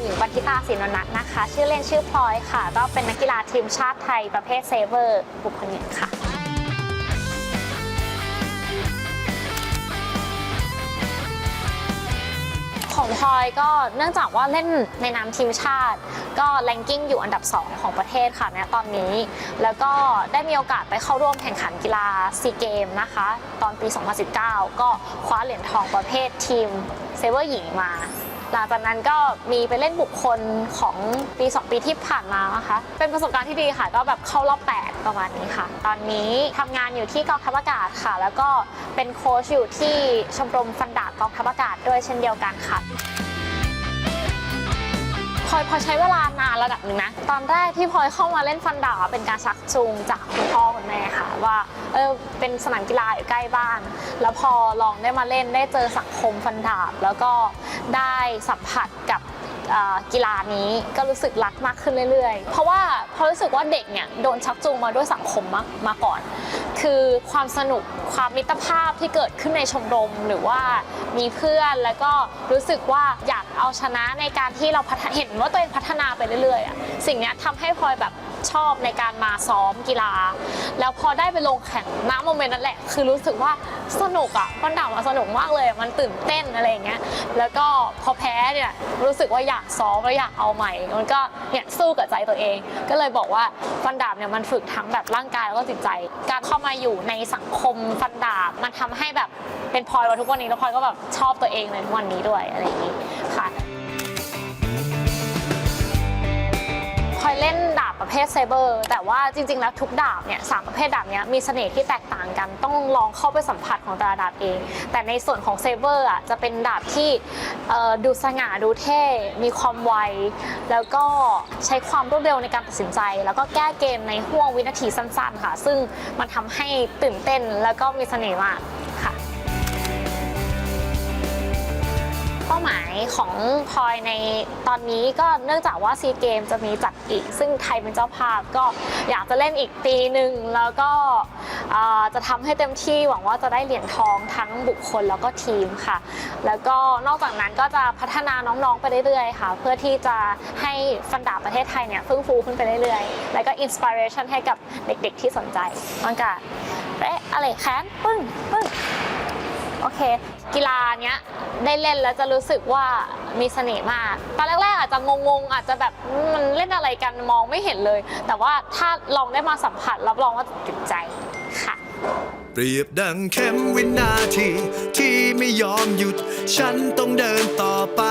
หญิงปัทิตาศินวนัทนะคะ ชื่อเล่นชื่อพลอยค่ะ ก็เป็นนักกีฬาทีมชาติไทยประเภทเซเวอร์ บุคคลหญิงค่ะ ของพลอยก็เนื่องจากว่าเล่นในนามทีมชาติ ก็แรงกิ้งอยู่อันดับ 2 ของประเทศค่ะณตอนนี้ แล้วก็ได้มีโอกาสไปเข้าร่วมแข่งขันกีฬาซีเกมนะคะ ตอนปี 2019 ก็คว้าเหรียญทองประเภททีมเซเวอร์หญิงมา หลังจากนั้นก็มีไปเล่นบุคคลของปี 2 ปีที่ผ่านมานะคะ เป็นประสบการณ์ที่ดีค่ะ ก็แบบเข้ารอบ 8 ประมาณนี้ค่ะ ตอนนี้ทำงานอยู่ที่กองทัพอากาศค่ะ แล้วก็เป็นโค้ชอยู่ที่ชมรมฟันดาบกองทัพอากาศด้วยเช่นเดียวกันค่ะ อยพอใช้เวลานานระดับหนึ่งนะ ตอนแรกที่พลอยเข้ามาเล่นฟันดาบเป็นการชักจูงจากคุณพ่อคุณแม่ค่ะว่าเออเป็นสนามกีฬาอยู่ใกล้บ้าน แล้วพอลองได้มาเล่นได้เจอสังคมฟันดาบ แล้วก็ได้สัมผัสกับ กีฬานี้ก็รู้สึกรักมากขึ้นเรื่อยๆ เพราะว่าพอรู้สึกว่าเด็กเนี่ยโดนชักจูงมาด้วยสังคมมามาก่อน คือความสนุกความมิตรภาพที่เกิดขึ้นในชมรมหรือว่ามีเพื่อนแล้วก็รู้สึกว่าอยากเอาชนะในการที่เราเห็นว่าตัวเองพัฒนาไปเรื่อยๆอะสิ่งนี้ทำให้พลอยแบบ ชอบในการมาซ้อมกีฬา แล้วพอได้ไปลงแข่งน้ำโมเมนต์นั่นแหละ คือรู้สึกว่าสนุกอะฟันดาบมันสนุกมากเลย มันตื่นเต้นอะไรอย่างเงี้ย แล้วก็พอแพ้เนี่ยรู้สึกว่าอยากซ้อมแล้วอยากเอาใหม่ มันก็เนี่ยสู้กับใจตัวเอง ก็เลยบอกว่าฟันดาบเนี่ยมันฝึกทั้งแบบร่างกายแล้วก็จิตใจ การเข้ามาอยู่ในสังคมฟันดาบมันทำให้แบบเป็นพลอยวันทุกวันนี้แล้วพลอยก็แบบชอบตัวเองในทุกวันนี้ด้วยอะไรอย่างนี้ค่ะ ประเภทเซเบอร์ แต่ว่าจริงๆ แล้วทุกดาบเนี่ยสามประเภทดาบเนี้ยมีเสน่ห์ที่แตกต่างกัน ต้องลองเข้าไปสัมผัสของแต่ละดาบเอง แต่ในส่วนของเซเบอร์อะจะเป็นดาบที่ดูสง่าดูเท่ มีความไว แล้วก็ใช้ความรวดเร็วในการตัดสินใจ แล้วก็แก้เกมในห่วงวินาทีสั้นๆค่ะ ซึ่งมันทำให้ตื่นเต้นแล้วก็มีเสน่ห์มากค่ะาหมายของพลอยในตอนนี้ก็เนื่องจากว่าซีเกมจะมีจัดอีก ซึ่งไทยเป็นเจ้าภาพก็อยากจะเล่นอีกปีหนึ่งแล้วก็จะทำให้เต็มที่หวังว่าจะได้เหรียญทองทั้งบุคคลแล้วก็ทีมค่ะ แล้วก็นอกจากนั้นก็จะพัฒนาน้องๆไปเรื่อยๆค่ะ เพื่อที่จะให้ฟันดาบประเทศไทยเนี่ยเฟื่องฟูขึ้นไปเรื่อยๆ แล้วก็อินสปิเรชันให้กับเด็กๆที่สนใจมันก็เอ๊ะอะไรแค้นปึ้งปึ้ง เค กีฬาเนี้ยได้เล่นแล้วจะรู้สึกว่ามีเสน่ห์มาก ตอนแรกๆอาจจะงงๆ อาจจะแบบมันเล่นอะไรกันมองไม่เห็นเลย แต่ว่าถ้าลองได้มาสัมผัสรับรองว่าติดใจค่ะ เปรียบดังเข็มวินาที ที่ไม่ยอมหยุด ฉันต้องเดินต่อไป